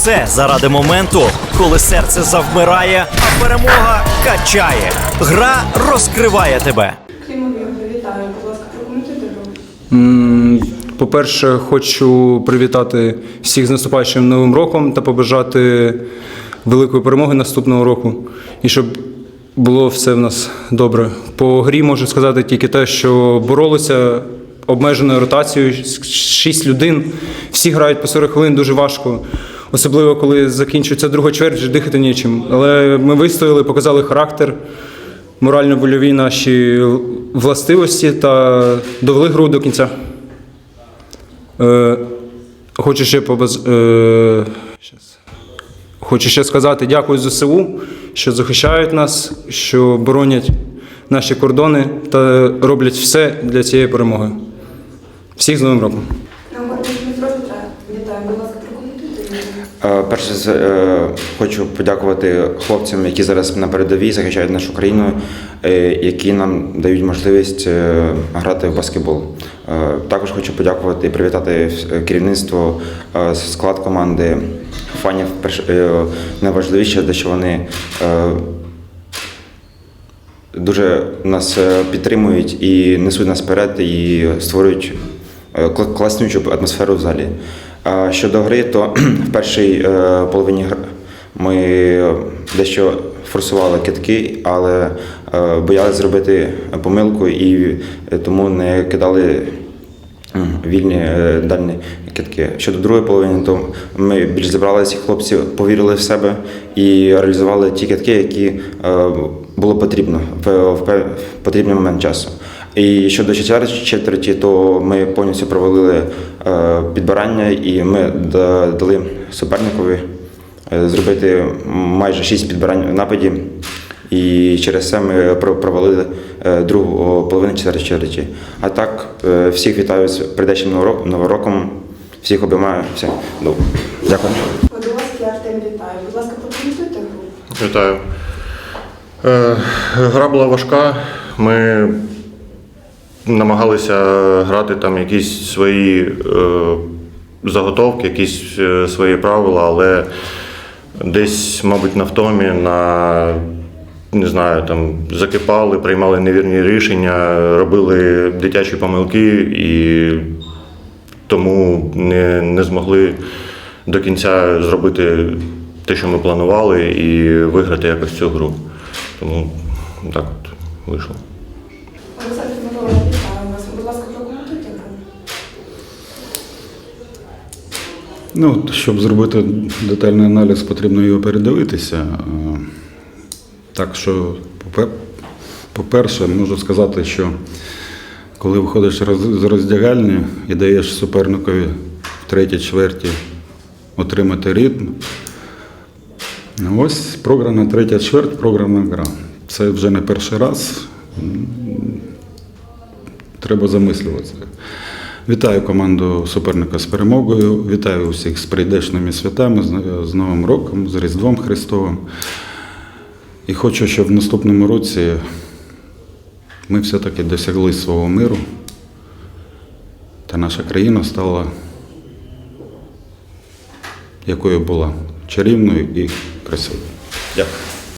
все заради моменту, коли серце завмирає, а перемога качає. Гра розкриває тебе. Вітаю. Будь ласка, прокоментуйте гру. По-перше, хочу привітати всіх з наступаючим новим роком та побажати великої перемоги наступного року. І щоб було все в нас добре. По грі можу сказати тільки те, що боролися обмеженою ротацією, шість людей. Всі грають по 40 хвилин дуже важко. Особливо коли закінчується друга чверть, дихати нічим. Але ми вистояли, показали характер морально-вольові наші властивості та довели гру до кінця. Е, хочу ще побаз... е. Хочу ще сказати дякую ЗСУ, що захищають нас, що боронять наші кордони та роблять все для цієї перемоги. Всіх з Новим роком! Нагорний Дмитро вітаю. Вітаю. Будь ласка, прокоментуйте гру. Е, Перше з- е, хочу подякувати хлопцям, які зараз на передовій захищають нашу країну, е, які нам дають можливість е, грати в баскетбол. Е, Також хочу подякувати і привітати е, керівництво, е, склад команди, фанів. Е, Найважливіше, те, що вони е, дуже нас е, підтримують і несуть нас вперед, і створюють е, класнючу атмосферу в залі. А щодо гри, то в першій е, половині гри ми дещо форсували китки, але е, боялися зробити помилку і тому не кидали вільні е, дальні китки. Щодо другої половини, то ми більш зібралися, хлопці повірили в себе і реалізували ті китки, які було потрібно в потрібний момент часу. І щодо четверті, четверті, то ми повністю провалили е, підбирання, і ми дали суперникові е, зробити майже шість підбирань в нападі. І через це ми провалили е, другу половину четвертої четверті. А так, всіх вітаю з прийдешнім новим роком, всіх обіймаю. Все. Ну, дякую. Артем вітаю. Будь ласка, прокоментуйте гру. Вітаю. Е, Гра була важка. Ми намагалися грати там якісь свої е, заготовки, якісь е, свої правила, але десь, мабуть, на втомі, на не знаю, там закипали, приймали невірні рішення, робили дитячі помилки і тому не, не змогли до кінця зробити те, що ми планували, і виграти якось цю гру. Тому так от вийшло. Будь ласка, прокоментуйте. Ну, щоб зробити детальний аналіз, потрібно його передивитися. Е, Так що, по-перше, можу сказати, що коли виходиш з роздягальні і даєш суперникові в третій чверті отримати ритм, ось програна третя чверть, програна гра. Це вже не перший раз. Треба замислюватися. Вітаю команду суперника з перемогою. Вітаю усіх з прийдешніми святами, з- з Новим роком, з Різдвом Христовим. І хочу, щоб в наступному році ми все-таки досягли свого миру та наша країна стала якою була чарівною і красивою. Дякую.